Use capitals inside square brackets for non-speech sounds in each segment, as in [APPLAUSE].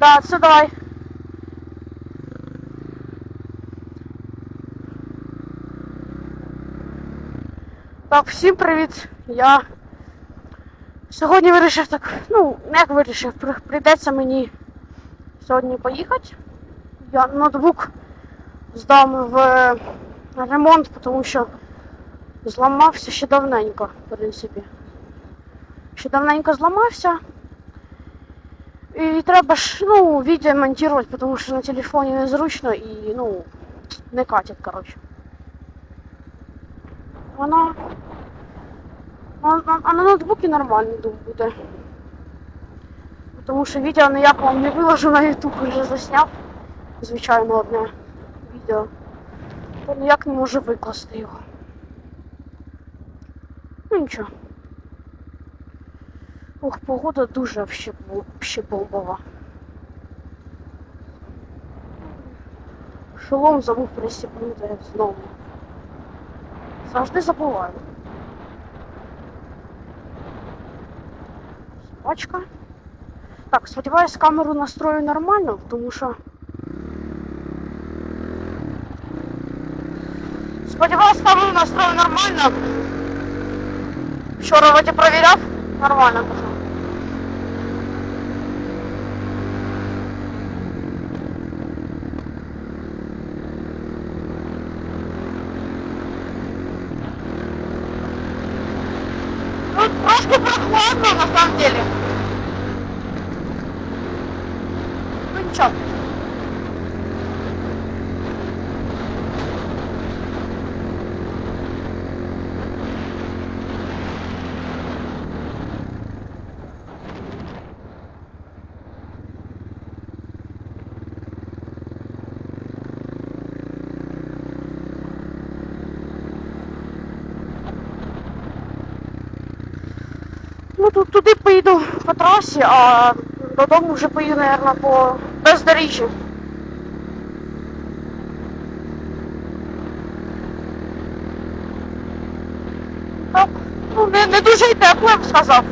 Да, це давай. Так, всім привіт. Я сьогодні вирішив так, ну, як вирішив, прийдеться мені сьогодні поїхати. Я ноутбук здам в е, ремонт, тому що зламався ще давненько, в принципі. Ще давненько зламався. І треба ж, ну, відео монтувати, тому що на телефоні незручно і, ну, не катить, коротше. Вона. А, на ноутбуці нормально думаю, буде. Тому що відео ніякого не виложу на YouTube, вже засняв. Звичайно, одне відео. То ніяк не можу викласти його. Ну нічого. Ох, погода дуже вообще, бомбова. Шолом забув пристібнути знову. Завжди забуваю. Собачка. Так, сподіваюсь, камеру настрою нормально, тому що. Сподіваюсь, камеру настрою нормально. Вчора вроді провіряв. Нормально пішло. Трошки прохладно на самом деле. Ну ничего. Ну тут туди поїду по а додому вже поїду, мабуть, по бездоріжжі. Так, ну не, не дуже й тепло, я б сказав.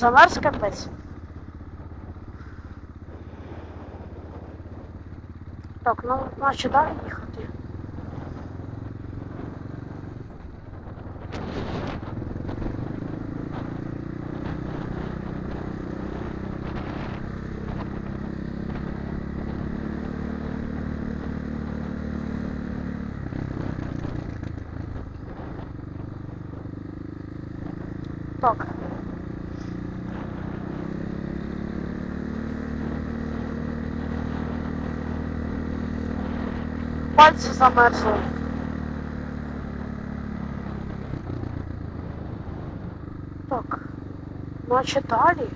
Замерз капець. Так, ну, значить далі їхати. Так. Пальці замерзли. Так. Значить далі.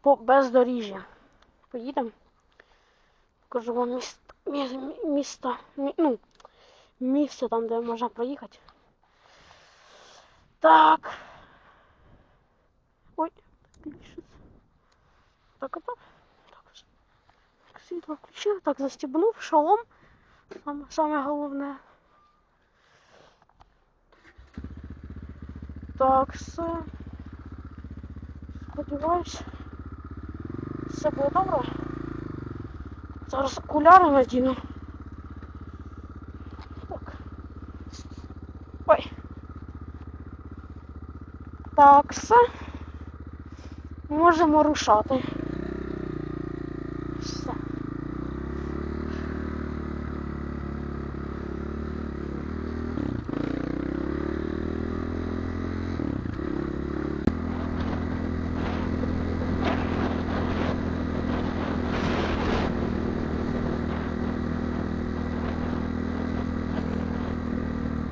По бездоріжжя. Поїдемо. Покажу вам міст, мі, мі- місто, мі, ну, місце там, де можна проїхати. Так. Ой, більше. Так, а так. Так, світло включив, так, застібнув, шолом. Саме, саме головне. Так, все. Сподіваюсь, все буде добре. Зараз окуляри надіну. Так. Ой. Так, все. Можемо рушати.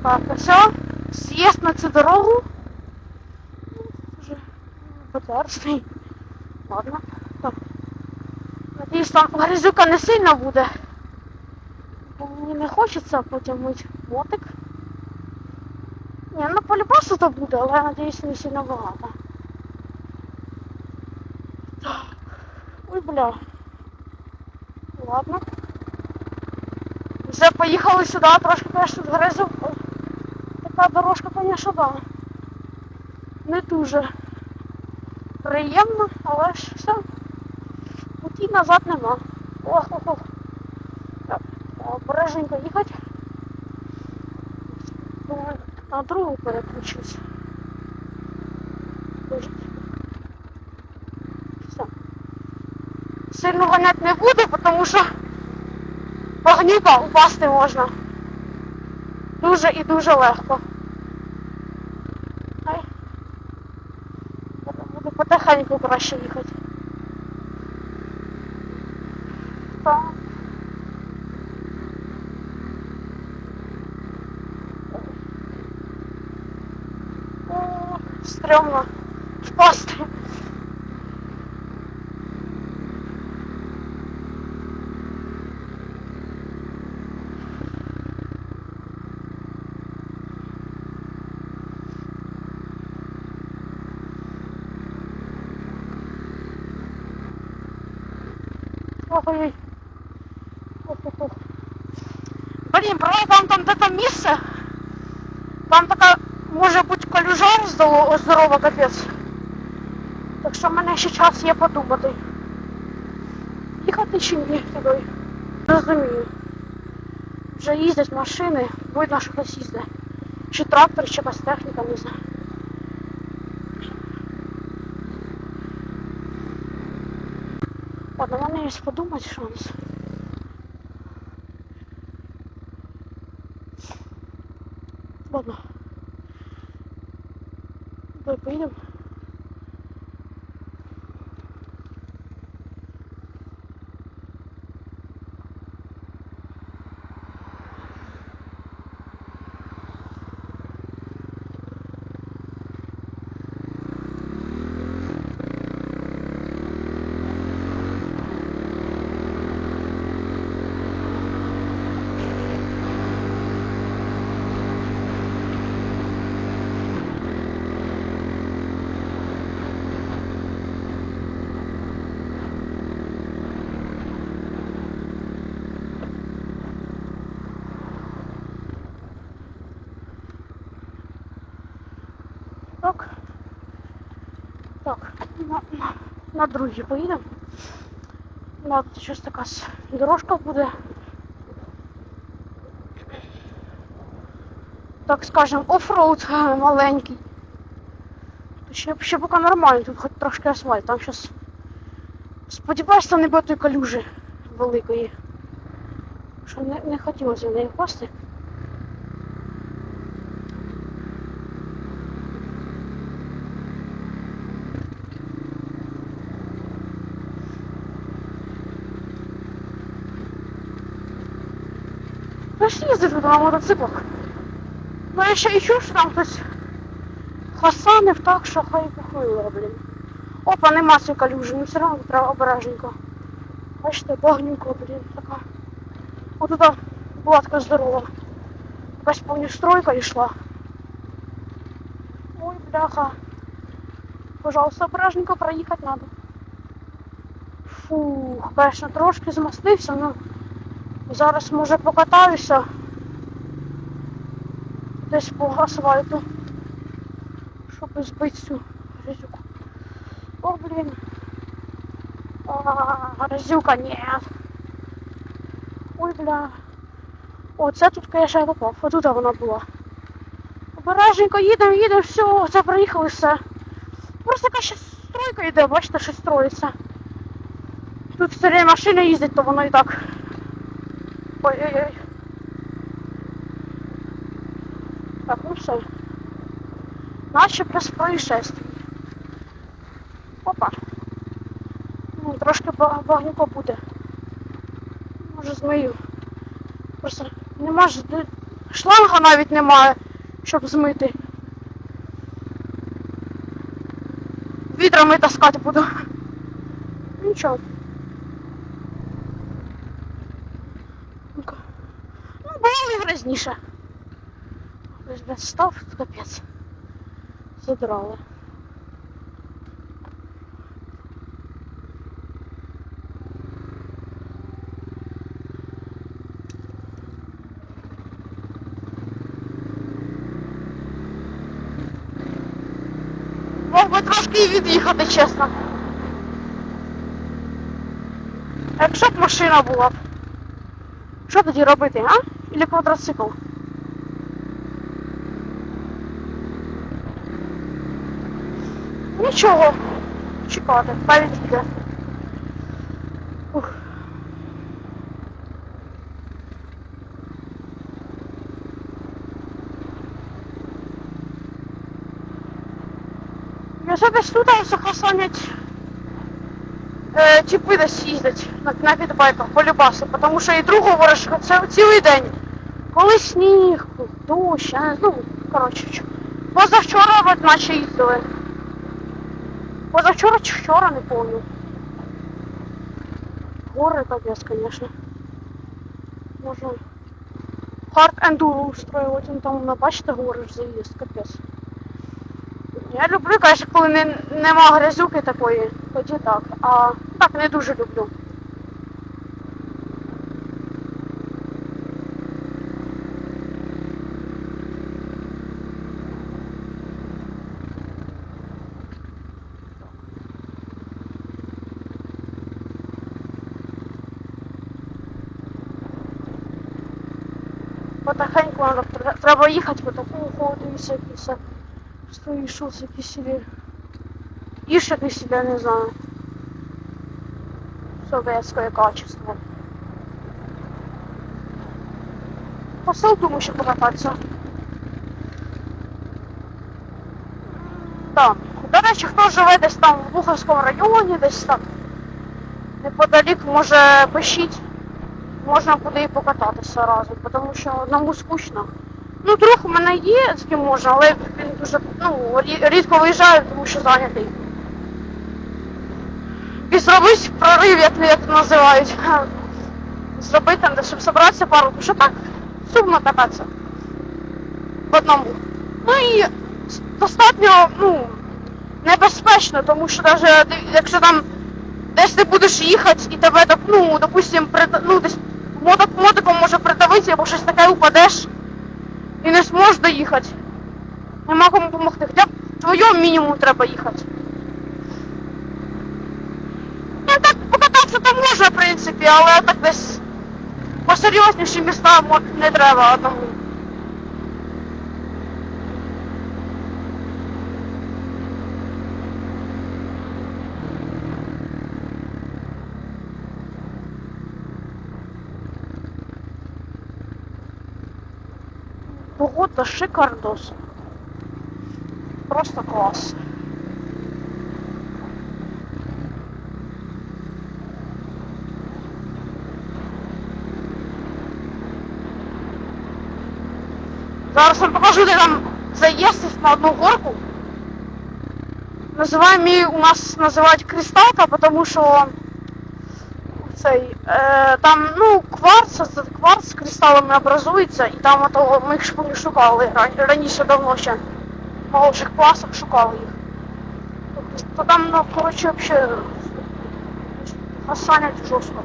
Так, а все. З'їзд на цю дорогу. Ну, Вже потерсний. Ладно. Так. Надіюсь, там грязюка не сильно буде. Бо мені не хочеться потім мить мотик. Ні, ну полюбасу то буде, але надіюсь не сильно багато. Так. Ой, бля. Ладно. Вже поїхали сюди, трошки теж тут гризу. Така дорожка, звісно, да. Не дуже приємно, але ж все. Путі назад нема. Ох, ох, ох. Так, обережненько їхати. На другу переключусь. Все. Сильно ганять не буду, тому що Огнюка упасти можна. Дуже і дуже легко. Потихеньку краще їхати. Так. О, стрьомно впасти. Ох-ох-ох. Блін, правда, там, там де там місце. Там така може бути калюжа здорово, капець. Так що в мене ще час є подумати. Їхати чи ні туди. Розумію. Вже їздять машини, видно, що хтось їздить. Чи трактор, чи якась не знаю. В мене є подумати шанс. Ладно. Давай поїдемо. Так, на, на, на поїдемо. Тут щось така дорожка буде. Так скажем, оффроуд маленький. Ще, ще поки нормально, тут хоч трошки асфальт. Там щас. Сподіваюсь, там не буде калюжі великої. Що не, не хотілося в неї впасти. Я ж їздив тут на мотоциклах. Ну я ще і чув, що там хтось хасанив так, що хай похуїло, блін. Опа, нема цієї калюжі, ну все одно треба обережненько. Бачите, багнюко, блін, така. От туди була така здорова. Якась повні стройка йшла. Ой, бляха. Пожалуйста, обережненько проїхати надо. Фух, конечно, трошки змастився, ну. Зараз може покатаюся десь по асфальту, щоб збити цю грязюку. О, блін. А, грязюка, ні. Ой, бля. О, це тут, конечно, я попав. Отут вона була. Обережненько їдемо, їдемо, все, це проїхали все. Просто така ще стройка йде, бачите, що строїться. Тут время машини їздять, то воно і так. Ой-ой-ой. Так, ну все. Наче без происшествий. Опа. Трошки ба- буде. Може змию. Просто нема ж шланга навіть немає, щоб змити. Відрами таскати буду. Нічого. Ну-ка. Ну, грязніше. Ось блядь, став, капець. Задрали. Мог би трошки і від'їхати, чесно. Якщо б машина була б. Що тоді робити, а? Или квадроцикл? Нічого. Чекати, хай відійде. Ух. Якщо десь тут захасанять е, типи десь їздять на, на підбайках, полюбаси, тому що і другу говориш, це цілий день. Коли сніг, дощ, я не ну, коротше, чо- позавчора от наче їздили. Позавчора чи вчора, не помню. Гори капець, конечно. Можна хард ендуру устроювати, ну там, на, бачите, гори ж заїзд, капець. Я люблю, конечно, коли не, нема грязюки такої, тоді так. А так не дуже люблю. Потихеньку треба їхати по такому ходу і все. Стоїш, що всякі собі. Їж якийсь себе, не знаю. Советське качество. Посил думаю, що покататися. Так. До речі, хто живе десь там в Бухарському районі, десь так неподалік, може пишіть. Можна буде і покататися разом, тому що одному скучно. Ну, друг у мене є, з ким можна, але дуже ну, рідко виїжджає, тому що зайнятий. І зробить прорив, як, як називають. [LAUGHS] Зробити там, щоб зібратися пару, тому що так сумно кататися в одному. Ну і достатньо, ну, небезпечно, тому що навіть якщо там десь ти будеш їхати і тебе, ну, допустим, ну, десь мотик, мотиком може придавити або щось таке упадеш і не зможеш доїхати. Нема кому допомогти. Хоча б твоєму мінімум треба їхати. Я так покатався то можу, в принципі, але так десь посерйозніші міста не треба одного. Погода шикардос. Просто клас. Зараз вам покажу, де там заїзд на одну горку. Називаємо її у нас називають кристалка, тому що цей, е, там, ну, кварц, це кварц з кристалами образується, і там ото, ми їх шукали раніше давно ще. В молодших класах шукали їх. Тобто, то там, ну, коротше, взагалі фасанять жорстко.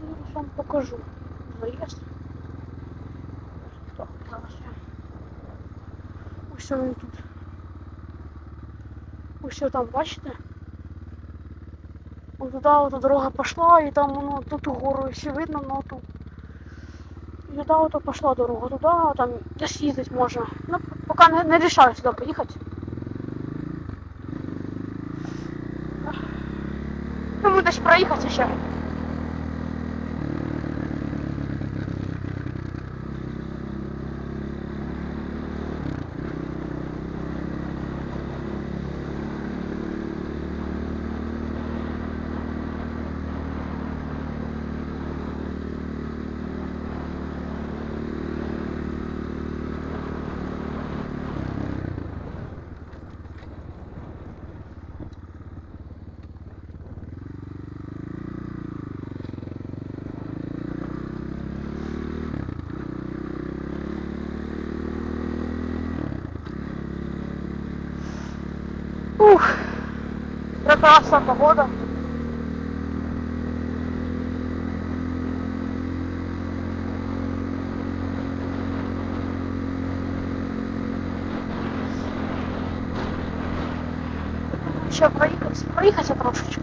Зараз вам покажу заїзд. Так, зараз я. Ось він тут. Ось там, бачите? Ось вот от дорога пошла, і там ну, тут гору всі видно, но тут. І туди от пошла дорога, туди, там десь їздити можна. Ну, поки не, не рішаю сюди поїхати. Ну, десь проїхати ще. Ух, прекрасна погода. Ще проїхати, проїхати трошечки.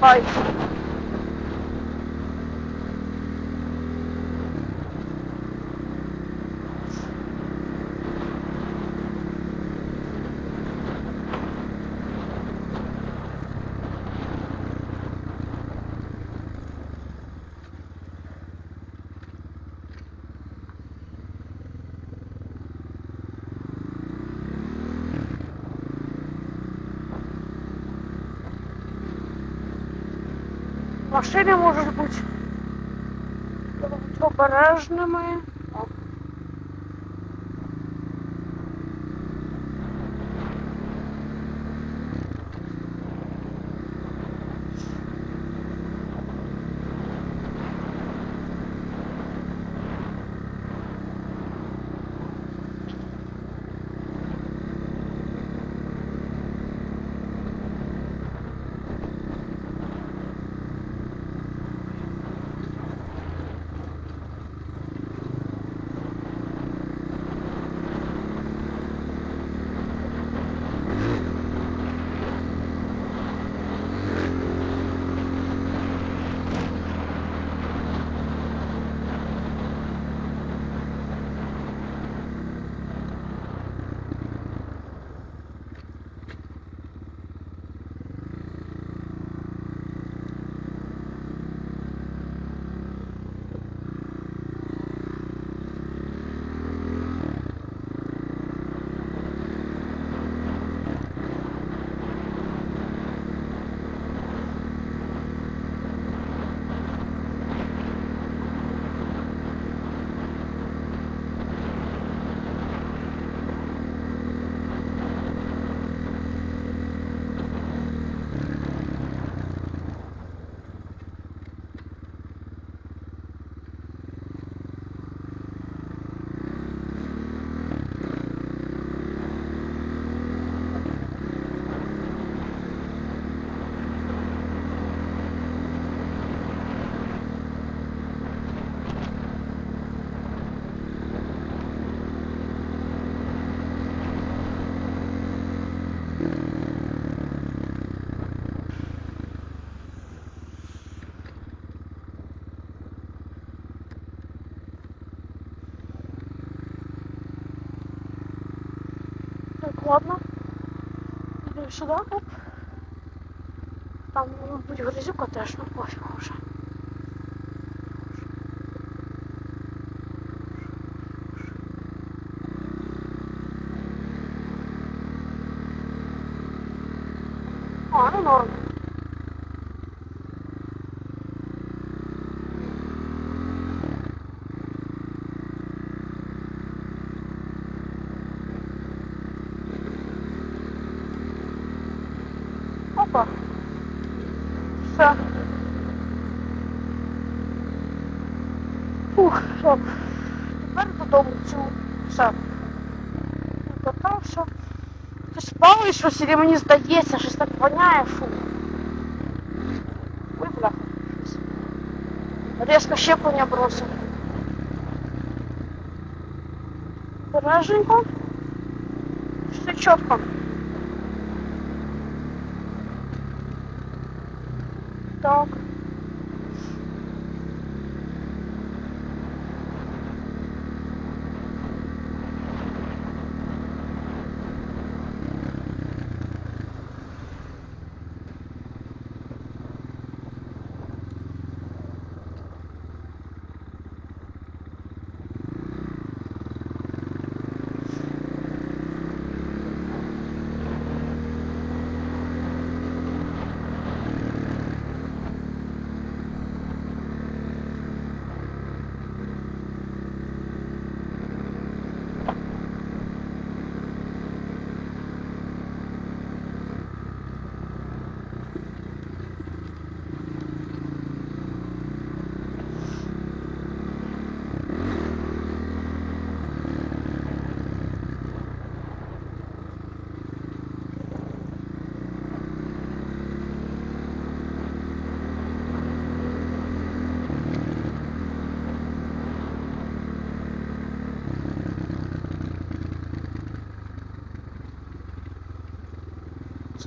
Ай. Машини можуть бути обережними. Сюди, оп. Там, мабуть, грязюка теж, ну пофігу уже. Опа. Все. Фух, все. Тепер додому цю. Все. Покатався. Ти спали щось, і мені здається, щось так воняє, фу. Ой, бляха. щось. Резко щеплення бросив. Береженько. Все чітко.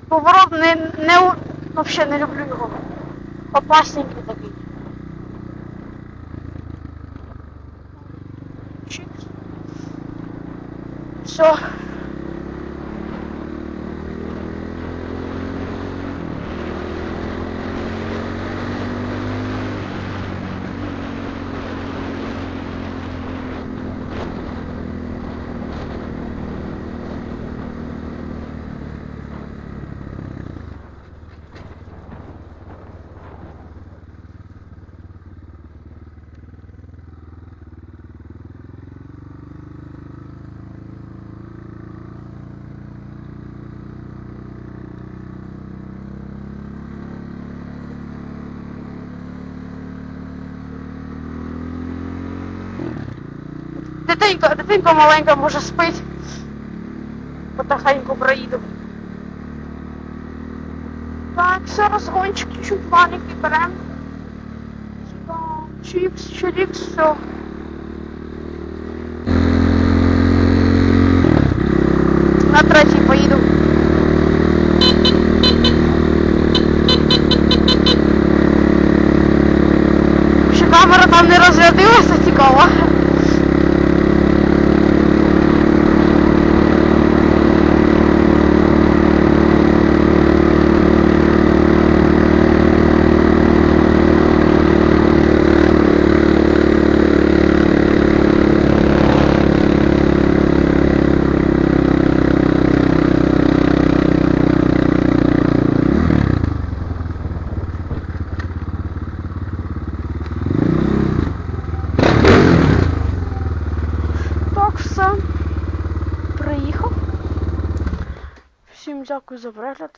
Поворот не, не вообще не люблю його. Опасненький такий. Все. Дитинка, дитинка маленька може спить. Потихеньку проїду. Так, все, розгончик, чуть маленький берем. Сюда, чикс, чирикс, все. На третій поїду. Ще камера там не розрядилася, цікаво. Так, все. Приїхав. Всім